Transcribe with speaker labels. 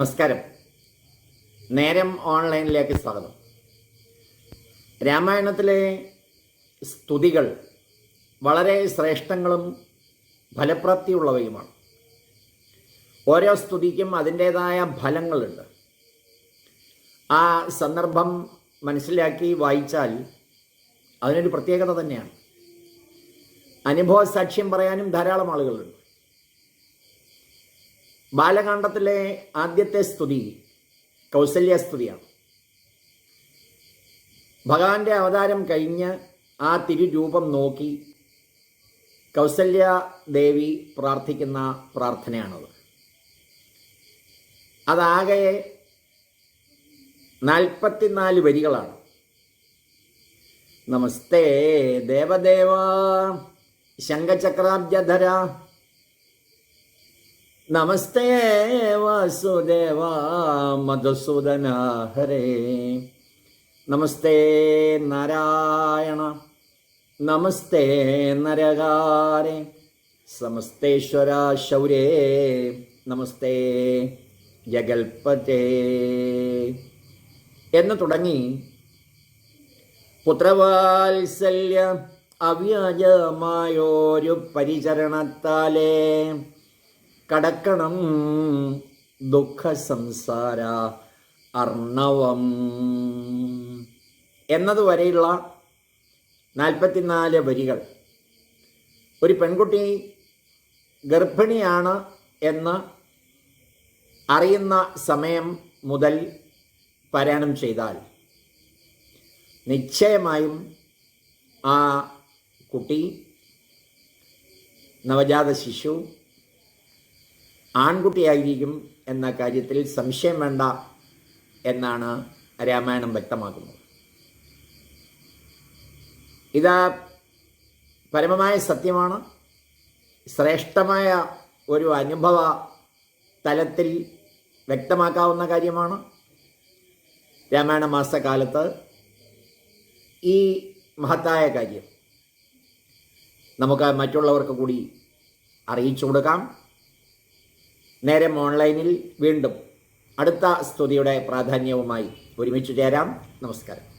Speaker 1: നമസ്കാരം. നേരം ഓൺലൈനിലേക്ക് സ്വാഗതം. രാമായണത്തിലെ സ്തുതികൾ വളരെ ശ്രേഷ്ഠങ്ങളും ഫലപ്രാപ്തിയുള്ളവയുമാണ്. ഓരോ സ്തുതിക്കും അതിന്റേതായ ഫലങ്ങളുണ്ട്. ആ സന്ദർഭം മനസ്സിലാക്കി വായിച്ചാൽ അതിനൊരു പ്രത്യേകത തന്നെയാണ്. അനുഭവ സാക്ഷ്യം പറയാനും ധാരാളം ആളുകളുണ്ട്. ബാലകാണ്ഡത്തിലെ ആദ്യത്തെ സ്തുതി കൗസല്യ സ്തുതിയാണ്. ഭഗവാന്റെ അവതാരം കഴിഞ്ഞ് ആ തിരുരൂപം നോക്കി കൗസല്യ ദേവി പ്രാർത്ഥിക്കുന്ന പ്രാർത്ഥനയാണത്. അതാകെ നാൽപ്പത്തിനാല് വരികളാണ്. നമസ്തേ ദേവദേവ ശംഖചക്രാബ്ജധര നമസ്തേ വാസുദേവ മധുസൂദന ഹരേ. നമസ്തേ നാരായണ നമസ്തേ നരകാരേ. സമസ്തേശ്വര ശൗരേ നമസ്തേ ജഗൽപതേ. എന്ന് തുടങ്ങി പുത്രവാത്സല്യ അവ്യാജമായൊരു പരിചരണത്താലേ കടക്കണം. ദുഃഖ സംസാര അർണവം. എന്നതുവരെയുള്ള നാൽപ്പത്തിനാല് വരികൾ. ഒരു പെൺകുട്ടി ഗർഭിണിയാണ് എന്ന് അറിയുന്ന സമയം മുതൽ പാരായണം ചെയ്താൽ നിശ്ചയമായും ആ കുട്ടി നവജാത ശിശു ആൺകുട്ടിയായിരിക്കും എന്ന കാര്യത്തിൽ സംശയം വേണ്ട എന്നാണ് രാമായണം വ്യക്തമാക്കുന്നത്. ഇത് പരമമായ സത്യമാണ്. ശ്രേഷ്ഠമായ ഒരു അനുഭവ തലത്തിൽ വ്യക്തമാക്കാവുന്ന കാര്യമാണ്. രാമായണ മാസകാലത്ത് ഈ മഹത്തായ കാര്യം നമുക്ക് മറ്റുള്ളവർക്ക് കൂടി അറിയിച്ചു കൊടുക്കാം. നേരം ഓൺലൈനിൽ വീണ്ടും അടുത്ത സ്തുതിയുടെ പ്രാധാന്യവുമായി ഒരുമിച്ച് ചേരാം. നമസ്കാരം.